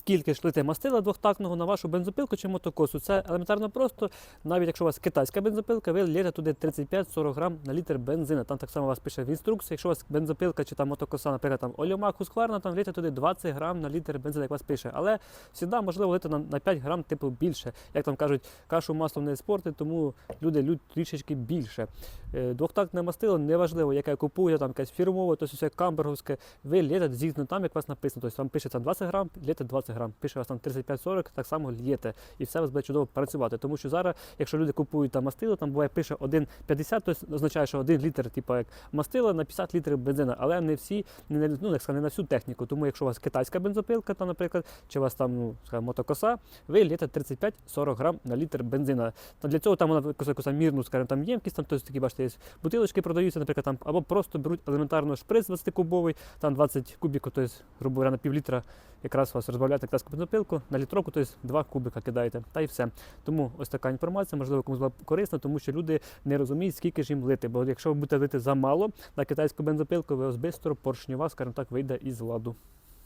скільки ж лити мастила двохтактного на вашу бензопилку чи мотокосу. Це елементарно просто. Навіть якщо у вас китайська бензопилка, ви лєте туди 35-40 грам на літр бензина. Там так само вас пише в інструкції. Якщо у вас бензопилка чи там мотокоса, наприклад, там Ольомак Husqvarna, там лєте туди 20 грам на літр бензину, як вас пише. Але завжди можливо лити на, на 5 грам, типу більше. Як там кажуть, кашу маслом не спорти, тому люди лють трішечки більше. Е, Двохтактне мастило, неважливо, яке купуєте, там якесь фірмове, то все камберговське, ви лєте згідно там, як у вас написано. Тобто там 20 грам, лєте 20 грам, пише вас там 35-40, так само лєте. І все у вас буде чудово працювати. Тому що зараз, якщо люди купують там мастило, там буває пише 1,50, то означає, що 1 літр, типу як мастила на 50 літрів бензина, але не всі, не, на- ну, не на всю техніку. Тому якщо у вас китайська бензопилка, там, наприклад, чи у вас там ну, скажімо, мотокоса, ви лєте 35-40 грам на літр бензина. Для цього там вона якусь, мірну, скажімо, там ємкість, там тобто, такі, бачите, є бутилочки продаються, наприклад, там, або просто беруть елементарно шприц 20-кубовий, там 20 кубіків, тобто, грубо говоря, на пів літра якраз у вас розбавляєте китайську пилку на літровку, тобто 2 кубика кидаєте, та й все. Тому ось така інформація, можливо, комусь була корисна, тому що люди не розуміють, скільки ж їм лити. Бо якщо ви будете лити замало на китайську бензопилку, ви ось бистро поршньова, скажімо так, вийде із ладу.